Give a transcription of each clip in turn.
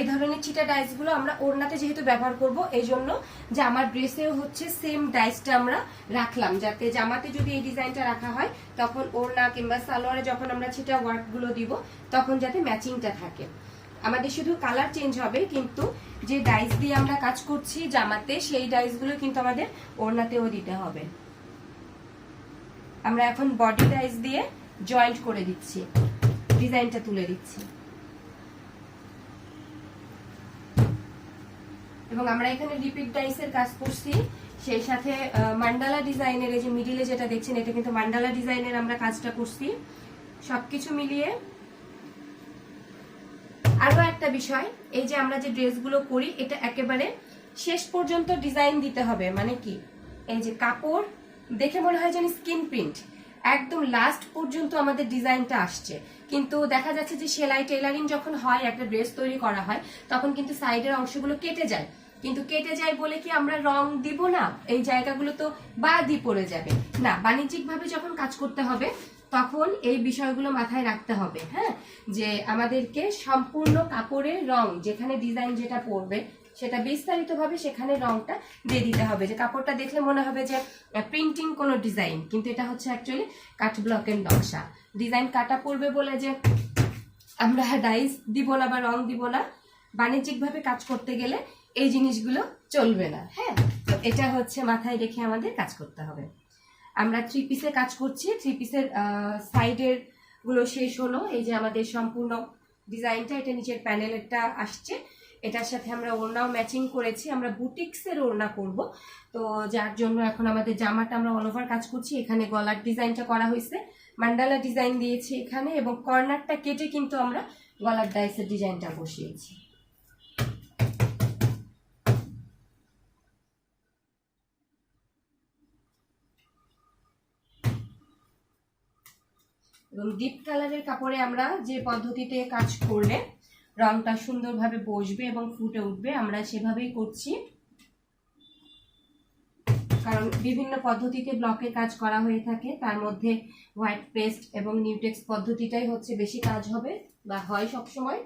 এই ধরনের চিটা ডাইসগুলো আমরা ওড়নাতে যেহেতু ব্যবহার করব, এই জন্য যে আমার ড্রেসেও হচ্ছে সেম ডাইসটা আমরা রাখলাম। যাতে জামাতে যদি এই ডিজাইনটা রাখা হয়, তখন ওড়না কিংবা সালোয়ারে যখন আমরা ছিটা ওয়ার্কগুলো দিব, তখন যাতে ম্যাচিংটা থাকে। আমাদের শুধু কালার চেঞ্জ হবে, কিন্তু যে ডাইস দিয়ে আমরা কাজ করছি জামাতে, সেই ডাইসগুলো কিন্তু আমাদের ওড়নাতেও দিতে হবে। আমরা এখন বডি ডাইস দিয়ে জয়েন্ট করে দিচ্ছি ডিজাইনটা তুলে দিচ্ছি। এবং আমরা এখানে রিপিট ডাইসের কাজ করছি। সেই সাথে মান্ডালা ডিজাইনের এই যে মিডিলে যেটা দেখছেন, এটা কিন্তু মান্ডালা ডিজাইনের আমরা কাজটা করছি। সবকিছু মিলিয়ে আরও একটা বিষয়, এই যে আমরা যে ড্রেসগুলো করি, এটা একেবারে শেষ পর্যন্ত ডিজাইন দিতে হবে। মানে কি? এই যে কাপড়, দেখে মনে হয় যেন স্কিন প্রিন্ট। একদম লাস্ট পর্যন্ত আমাদের ডিজাইনটা আসছে। কিন্তু দেখা যাচ্ছে যে সেলাই টেলারিং যখন হয়, একটা ড্রেস তৈরি করা হয়, তখন কিন্তু সাইডের অংশগুলো কেটে যায়। কিন্তু কেটে যায় বলে কি আমরা রং দিব না? এই জায়গাগুলো তো বাদই পড়ে যাবে। না, বাণিজ্যিকভাবে যখন কাজ করতে হবে, তখন এই বিষয়গুলো মাথায় রাখতে হবে হ্যাঁ? যে আমাদেরকে সম্পূর্ণ কাপড়ের রং, যেখানে ডিজাইন যেটা পড়বে, সেটা বিস্তারিতভাবে সেখানে রংটা দিয়ে দিতে হবে। যে কাপড়টা দেখলে মনে হবে যে প্রিন্টিং কোনো ডিজাইন কিন্তু এটা হচ্ছে অ্যাকচুয়ালি কাঠ ব্লকের নকশা। ডিজাইন কাটা পড়বে বলে যে, আমরা ডাইস দিব না বা রং দিব না। বাণিজ্যিকভাবে কাজ করতে গেলে এই জিনিসগুলো চলবে না। হ্যাঁ। তো এটা হচ্ছে মাথায় রেখে আমাদের কাজ করতে হবে। আমরা থ্রি পিসে কাজ করছি। থ্রি পিসের সাইডেরগুলো শেষ হলো। এই যে আমাদের সম্পূর্ণ ডিজাইনটা এটা নিচের প্যানেলেরটা আসছে। এটার সাথে আমরা ওড়নাও ম্যাচিং করেছি। আমরা বুটিক্সের ওড়না করব। তো যার জন্য এখন আমাদের জামাটা আমরা অল ওভার কাজ করছি। এখানে গলার ডিজাইনটা করা হয়েছে। মান্ডালা ডিজাইন দিয়েছি এখানে এবং কর্নারটা কেটে কিন্তু আমরা গলার ডাইসের ডিজাইনটা বসিয়েছি। এবং ডিপ কালারের কাপড়ে আমরা যে পদ্ধতিতে কাজ করলে রংটা সুন্দরভাবে বসবে এবং ফুটে উঠবে, আমরা সেভাবেই করছি। কারণ বিভিন্ন পদ্ধতিতে ব্লকে কাজ করা হয়ে থাকে, তার মধ্যে হোয়াইট পেস্ট এবং নিউটেক্স পদ্ধতিটাই হচ্ছে বেশি কাজ হবে বা হয় সব সময়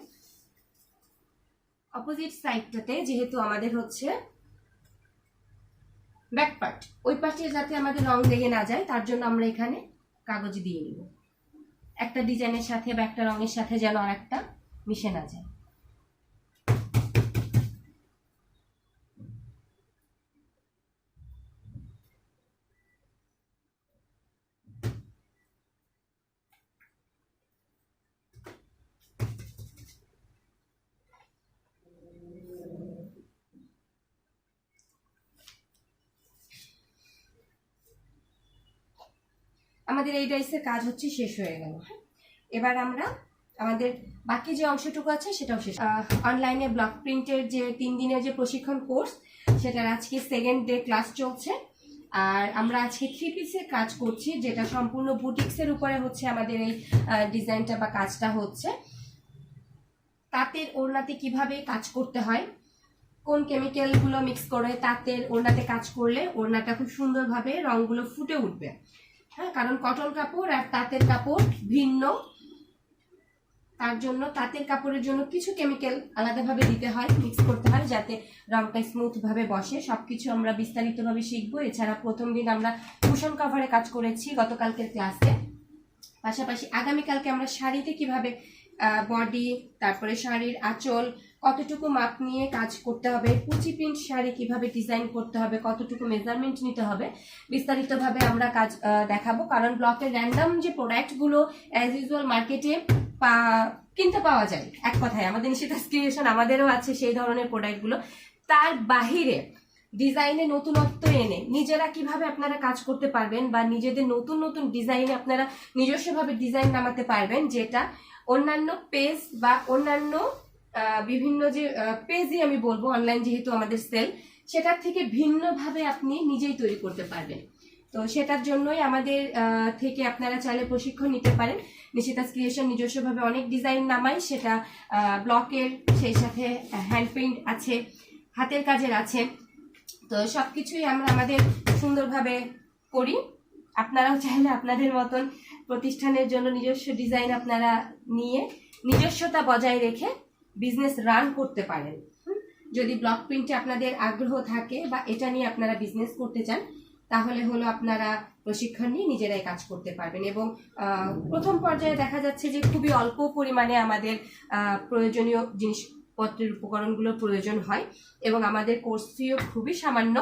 অপোজিট সাইডটাতে যেহেতু আমাদের হচ্ছে ব্যাক পার্ট ওই পাশে যাতে আমাদের রং লেগে না যায়, তার জন্য আমরা এখানে কাগজ দিয়ে নিব। একটা ডিজাইনের সাথে বা একটা রঙের সাথে যেন আর একটা মিশে না যায়। আমাদের এই ডাইসের কাজ হচ্ছে শেষ হয়ে গেল হ্যাঁ? এবার আমরা আমাদের বাকি যে অংশটুকু আছে সেটাও শেষ। অনলাইনে ব্লক প্রিন্টের যে তিন দিনের যে প্রশিক্ষণ কোর্স সেটার আজকে সেকেন্ড ডে ক্লাস চলছে। আর আমরা আজকে থ্রি পিসের কাজ করছি, যেটা সম্পূর্ণ বুটিক্সের উপরে হচ্ছে আমাদের এই ডিজাইনটা বা কাজটা হচ্ছে। তাঁতের ওড়নাতে কীভাবে কাজ করতে হয়, কোন কেমিক্যালগুলো মিক্স করে তাঁতের ওড়নাতে কাজ করলে ওড়নাটা খুব সুন্দরভাবে রঙগুলো ফুটে উঠবে। হ্যাঁ কারণ কটন কাপড় আর তাঁতের কাপড় ভিন্ন। তার জন্য তাঁতের কাপড়ের জন্য কিছু কেমিক্যাল আলাদাভাবে দিতে হয় মিক্স করতে হয়, যাতে রংটা স্মুথভাবে বসে। সব কিছু আমরা বিস্তারিতভাবে শিখব। এছাড়া প্রথম দিন আমরা কুশন কভারে কাজ করেছি গতকালকের ক্লাসে পাশাপাশি আগামীকালকে আমরা শাড়িতে কীভাবে বডি তারপরে শাড়ির আঁচল কতটুকু মাপ নিয়ে কাজ করতে হবে, কুচি প্রিন্ট শাড়ি কীভাবে ডিজাইন করতে হবে, কতটুকু মেজারমেন্ট নিতে হবে, বিস্তারিতভাবে আমরা কাজ দেখাবো। কারণ ব্লকের র্যান্ডাম যে প্রোডাক্টগুলো অ্যাজ ইউজুয়াল মার্কেটে পা, কিনতে পাওয়া যায়। এক কথায়, আমাদের ক্রিয়েশন আমাদেরও আছে সেই ধরনের প্রোডাক্টগুলো তার বাহিরে ডিজাইনে নতুনত্ব এনে নিজেরা কীভাবে আপনারা কাজ করতে পারবেন বা নিজেদের নতুন নতুন ডিজাইনে আপনারা নিজস্বভাবে ডিজাইন নামাতে পারবেন, যেটা অন্যান্য পেজ বা অন্যান্য বিভিন্ন যে পেজই আমি বলব অনলাইন যেহেতু আমাদের সেল সেটার থেকে ভিন্নভাবে আপনি নিজেই তৈরি করতে পারবেন। তো সেটার জন্যই আমাদের থেকে আপনারা চাইলে প্রশিক্ষণ নিতে পারেন। নিশিতাস ক্রিয়েশন নিজস্বভাবে অনেক ডিজাইন নামাই সেটা ব্লকের সেই সাথে হ্যান্ড পেইন্ট আছে, হাতের কাজের আছে। তো সব কিছুই আমরা আমাদের সুন্দরভাবে করি। আপনারাও চাইলে আপনাদের মতন প্রতিষ্ঠানের জন্য নিজস্ব ডিজাইন আপনারা নিয়ে নিজস্বতা বজায় রেখে বিজনেস রান করতে পারেন। যদি ব্লক প্রিন্টে আপনাদের আগ্রহ থাকে বা এটা নিয়ে আপনারা বিজনেস করতে চান, তাহলে হলো আপনারা প্রশিক্ষণ নিয়ে নিজেরাই কাজ করতে পারবেন এবং প্রথম পর্যায়ে দেখা যাচ্ছে যে খুবই অল্প পরিমাণে আমাদের প্রয়োজনীয় জিনিসপত্রের উপকরণগুলো প্রয়োজন হয় এবং আমাদের কোর্স ফিও খুবই সামান্য।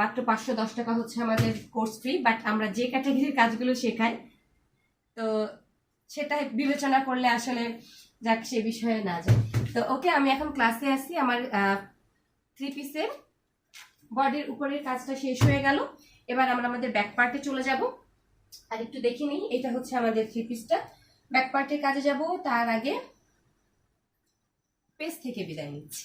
মাত্র পাঁচশো দশ টাকা হচ্ছে আমাদের কোর্স ফি বাট আমরা যে ক্যাটাগরির কাজগুলো শেখাই, তো সেটা বিবেচনা করলে আসলে যাক, সে বিষয়ে না যায় তো ওকে, আমি এখন ক্লাসে আসি আমার থ্রি পিসের বডির উপরের কাজটা শেষ হয়ে গেল। এবার আমরা আমাদের ব্যাক পার্টে চলে যাব। আর একটু দেখে নিই, এটা হচ্ছে আমাদের থ্রি পিসটা ব্যাক পার্টের কাজে যাব, তার আগে পেজ থেকে বিদায় নিচ্ছি।